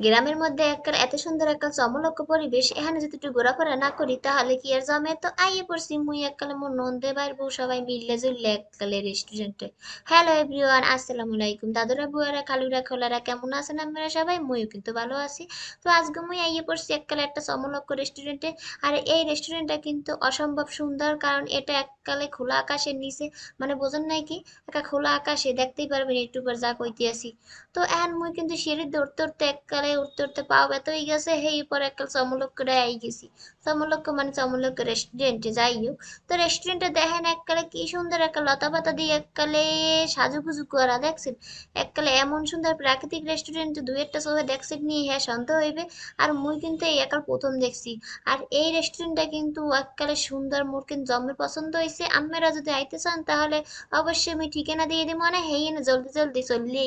গ্রামের মধ্যে একটা এত সুন্দর একটা চমলক্ষ পরিবেশ, এখানে যদি একটু ঘোরাফেরা না করি, তাহলে কি আর জমে তো আইয়ে পড়ছি মুই এককালে মোর নন্দে বাইর বউ সবাই মিললে জুললে এককালে রেস্টুরেন্টে হ্যালো এভরিওয়ান আসসালামু আলাইকুম। দাদুরা, বুয়ারা, খালুরা, খোলারা, কেমন আছেন আপনারা সবাই? মুইও কিন্তু ভালো আছি। তো আজকে মুই আইয়ে পড়ছি এককালে একটা চমলক্ষ রেস্টুরেন্টে আর এই রেস্টুরেন্টটা কিন্তু অসম্ভব সুন্দর, কারণ এটা এককালে খোলা আকাশের নিচে। মানে বোঝেন নাই কি? একটা খোলা আকাশে, দেখতেই পারবেন একটু পর যা কইতে আসি তো এখন মুই কিন্তু সিঁড়ি উঠতে উঠতে এককালে উঠতে উঠতে পাও ব্যথা হয়ে গেছে হেই পরে এককাল চমলক্করে আই গেছি। চমলক্ক মানে চমলক্ক রেস্টুরেন্টে যাই হোক তো রেস্টুরেন্টে দেখেন এককালে কি সুন্দর একটা লতা পাতা দিয়ে এককালে সাজুগুজু করা, দেখছেন? এককালে এমন সুন্দর প্রাকৃতিক রেস্টুরেন্টে দুই একটা সোফা দেখছেন নিয়ে হ্যাঁ শান্ত হইবে। আর মুই কিন্তু এই একাল প্রথম দেখছি। আর এই রেস্টুরেন্টটা কিন্তু এককালে সুন্দর মোর কিন্তু জন্মে পছন্দ হয়েছে আপনারা যদি আইতে চান তাহলে অবশ্যই আমি ঠিকানা দিয়ে দিব মানে হেই না জলদি জলদি চললে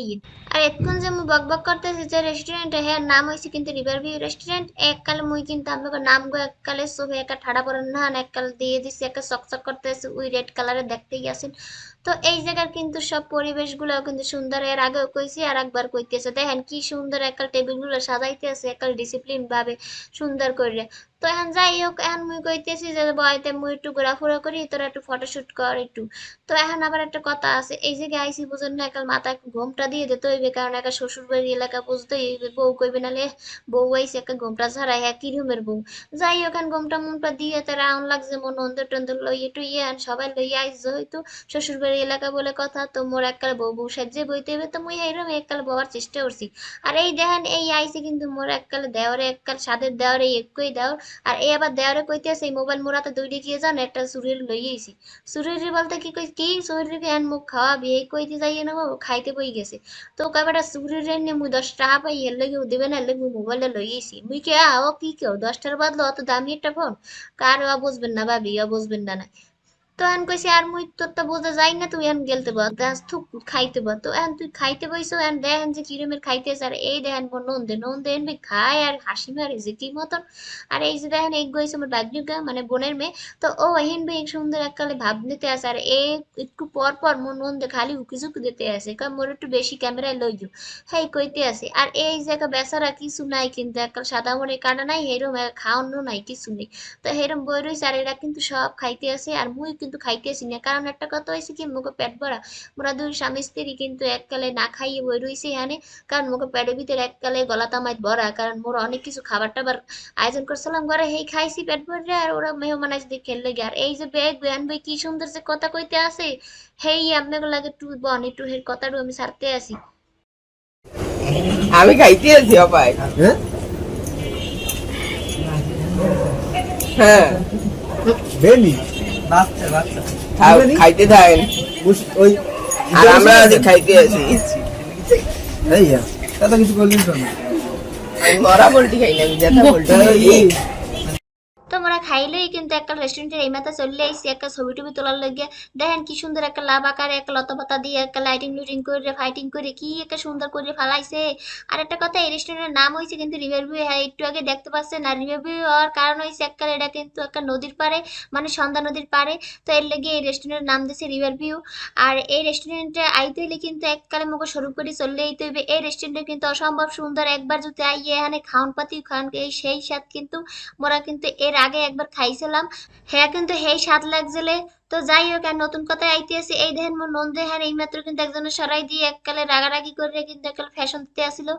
আর এতক্ষণ যে মুই বক বক করতেছি যে রেস্টুরেন্ট হ্যাঁ নাম হয়েছে কিন্তু রিভার ভিউ রেস্টুরেন্ট এককালে মুই কিন্তু আমি নাম গো এককালে সবে একা ঠাড়া পরে না এককাল দিয়ে দিছি, একা সকসক করতেছে উই রেড কালারে দেখতেই আসেন। তো এই জায়গার কিন্তু সব পরিবেশগুলো কিন্তু সুন্দর। এর আগেও কইছি, আর একবার কইতেছে, দেখেন কি সুন্দর একাল টেবিলগুলো সাজাইতে আছে একাল ডিসিপ্লিন ভাবে সুন্দর করে তো এখন যাই হোক, এখন মুই কইতেছি যে, বয়তে মুই একটু ঘোরাফেরা করি, তোরা একটু ফটোশুট কর একটু। তো এখন আবার একটা কথা আছে, এই যে আইসি বুঝেন না একাল মাথায় ঘোমটা দিয়ে দিতে হইবে, কারণ একা শ্বশুর বাড়ি এলাকা বুঝতে হইবে, বউ কইবে নালে বউ আইসে একটা ঘোমটা ছাড়াই হ্যাঁ কিরমের বউ? যাই হোক, এখন ঘোমটা মুমটা দিয়ে তারা আউন লাগছে, মন অন্দর টন্দর লইয়ে টুইয়ে আন সবাই লইয়ে আইসে হয়তো শ্বশুর বাড়ি এলাকা বলে কথা, তো মোর এককাল বউ বউ সাজ্জে বইতে হইবে, তো মুই এইরকম এককাল বওয়ার চেষ্টা করছি। আর এই দেখেন, এই আইসি কিন্তু মোর এককালে দেওয়ারে এককাল, সাদের দেওয়ারে একই দেওয়ার। আর এই আবার দেওয়ারে কইতেছে এই মোবাইল মোরাতে দুইটা গিয়ে যান, একটা সুরের লইয়েছি সুরের বলতে কি কই, কি সুরের হ্যান মুখ খাওয়া বিয়ে কইতে যাইয়ে না খাইতে বই গেছে। তো কবেটা সুরের নে মুই দশ টাকা পাই, এর লগে দেবে না লগে মোবাইলটা লইয়েছি মুই কে, আ, ও কি কেউ দশ টাকার বদলে অত দামি একটা ফোন? কার বুঝবেন না ভাবি বুঝবেন না না। তো এখন কইছে, আর মুই তোর তো বোঝা যাই না, তুই এখন গেলতে দাস থুক খাইতে বল। তো এখন তুই খাইতে বইছো এখন দেখেন যে কিরমের খাইতেছে আর এই দেখেন মোর খায় আর হাসি মারে যে কি মতন। আর এই যে দেখেন এক গইছে মানে বোনের মেয়ে। তো ও হিন ভাই সুন্দর এককালে ভাব নিতে আসে আর এ একটু পর পর মোর নন্দে খালি উকি ঝুঁকি দিতে আসে কারণ মোর একটু বেশি ক্যামেরায় লই লইও হেই কইতে আসে আর এই যে জায়গা বেচারা কিছু নাই কিন্তু, এককাল সাদা মনে কাটা নাই, হেরম খাওয়ানো নাই, কিছু নেই। তো হেরম বই রয়েছে আর এরা কিন্তু সব খাইতে আসে আর মুই কিন্তু খাইতেছি না। কারণ একটা কথা হয়েছে কি মুখে পেট ভরা। মোরা দুই স্বামী স্ত্রী কিন্তু এককালে না খাইয়ে বই রয়েছে এখানে। কারণ মুখে পেটের ভিতরে এককালে গলা তামাই ভরা। কারণ মোরা অনেক কিছু খাবার টাবার আয়োজন করছিলাম ঘরে হেই খাইছি পেট ভরে আর ওরা মেহমান আসবে খেললে আর এই যে ব্যাগ ব্যান বই কি সুন্দর যে কথা কইতে আসে হেই আপনাকে লাগে টু বন একটু হের কথাটা আমি সারতে আসি আমি খাইতে আছি অপায়। হ্যাঁ? হ্যাঁ। বেনি? খাও, খাইতে থাকেন। ওই আর আমরা আজ খাইতে আছি। এই দাদা কিছু করলেন তো মরা পোল্ট্রি খাই না পোল্ট্রি? তোমরা খাইলেই কিন্তু একটা রেস্টুরেন্টের এই মাথা চলে আইসি, একটা ছবি টবি তোলার লাগিয়ে দেখেন কি সুন্দর একটা লাভ আকারে একটা লতা পাতা দিয়ে একটা লাইটিং লুটিং করে ফাইটিং করে কি একটা সুন্দর করে ফালাইছে। আর একটা কথা, এই রেস্টুরেন্টের নাম হয়েছে কিন্তু রিভার ভিউ হ্যাঁ একটু আগে দেখতে পাচ্ছেন। আর রিভার ভিউ হওয়ার কারণ হয়েছে একটা এটা কিন্তু একটা নদীর পাড়ে মানে সন্ধ্যা নদীর পাড়ে। তো এর লেগে এই রেস্টুরেন্টের নাম দিয়েছে রিভার ভিউ আর এই রেস্টুরেন্টে আইতে হলে কিন্তু এককালে মুখে স্বরূপ করে চললে আইতে হইবে। এই রেস্টুরেন্টে কিন্তু অসম্ভব সুন্দর একবার যদি আইয়ে এখানে খাওয়ান পাতি খান, এই সেই স্বাদ কিন্তু মোরা কিন্তু এর আগে একবার খাইছিলাম। হ্যাঁ কিন্তু হেই স্বাদ লাগছিলে। তো যাই হোক আর নতুন কথায় আইতেছি এই দেখেন মোর নন্দে এই মাত্র কিন্তু একজনের সরাই দিয়ে এককালে রাগারাগি করে কিন্তু এককালে ফ্যাশন দিতে আসিল।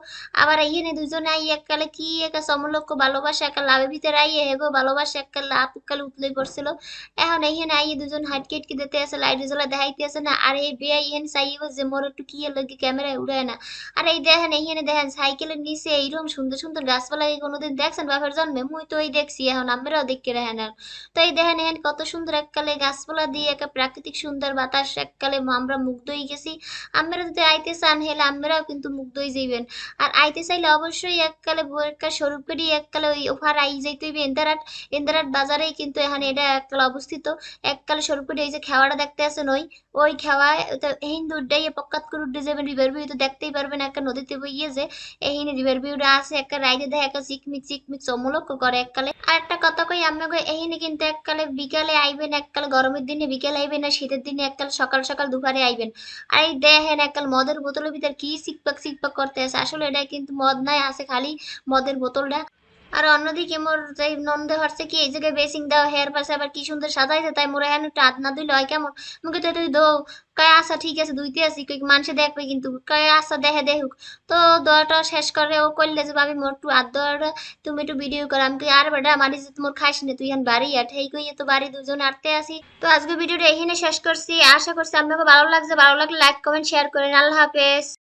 আবার আইয়ে নে দুজনে আই এককালে কি একা সমলক্ষ ভালোবাসা, একা লাভের ভিতরে আইয়ে হেগো ভালোবাসা, এককাল উকালে উতলে পড়ছিল। এখন এইখানে আইয়ে দুজন হাইট কেটকে দিতে আসে, লাইট জ্বলা দেখাইতে আসে না। আর এই বেয়া ইহেন চাইব যে মোর একটু কি লগে ক্যামেরায় উড়ায় না। আর এই দেখেন এইখানে দেখেন, সাইকেলের নিচে এইরকম সুন্দর সুন্দর গাছপালা কি কোনোদিন দেখছেন বাপের জন্মে? মুই তো এই দেখছি, এখন আমরাও দেখতে রেহেন তো এই দেখেন, এখানে কত সুন্দর এককালে গাছপালা দিয়ে একটা প্রাকৃতিক সুন্দর বাতাস এককালে আমরা মুগ্ধ হয়ে গেছি। আমরা যদি আইতে চান, হেলে আমরাও কিন্তু মুগ্ধ হয়ে যাইবেন। আর আইতে চাইলে অবশ্যই এককালে একটা স্বরূপ করি এককালে ওই ওভার আই যাইতে হইবে। এন্দারাট এন্দারাট বাজারেই কিন্তু এখানে এটা এককালে অবস্থিত। এককালে স্বরূপ করি এই যে খেওয়াটা দেখতে আছেন ওই ওই খেওয়ায় হিন্দু উড্ডাই পক্কাত করে উড্ডে যাবেন। রিভার ভিউ তো দেখতেই পারবেন, একটা নদীতে বইয়ে যে এইখানে রিভার ভিউটা আছে। একটা রাইডে দেয়, একটা চিকমিক চিকমিক চমলক্ষ করে এককালে। আর একটা কথা কই আমরা এইখানে কিন্তু এককালে বিকালে আইবেন, এককালে গরমের দিন বিকেল আইবেন আর শীতের দিনে এককাল সকাল সকাল দুপুরে আইবেন। আর এই দেখেন এককাল মদের বোতলের ভিতর কি সিকপাক সিকপাক করতে আছে। আসলে এটা কিন্তু মদ নাই, আছে খালি মদের বোতলটা। আর অন্যদিকে মোর যাই নন্দে হচ্ছে কি, এই জায়গায় বেসিং দেওয়া হেয়ার পাশে আবার কি সুন্দর সাজাইছে, তাই মোর এখন একটু হাত না দিলে হয় কেমন? মুখে তো তুই দো কয় আচ্ছা ঠিক আছে দুইতে আছি কই মানুষে দেখবে কিন্তু। কয় আচ্ছা দেখে দেখুক। তো দোয়াটা শেষ করে ও করলে যে, ভাবি, মোর একটু হাত তুমি একটু ভিডিও করো। আমি আর বেটা মারি যে তোমার খাইস না, তুই এখন বাড়ি আট। এই কই তো বাড়ি দুজন আটতে আসি। তো আজকে ভিডিওটা এখানে শেষ করছি। আশা করছি আপনাকে ভালো লাগছে। ভালো লাগলে লাইক কমেন্ট শেয়ার করেন। আল্লাহ হাফেজ।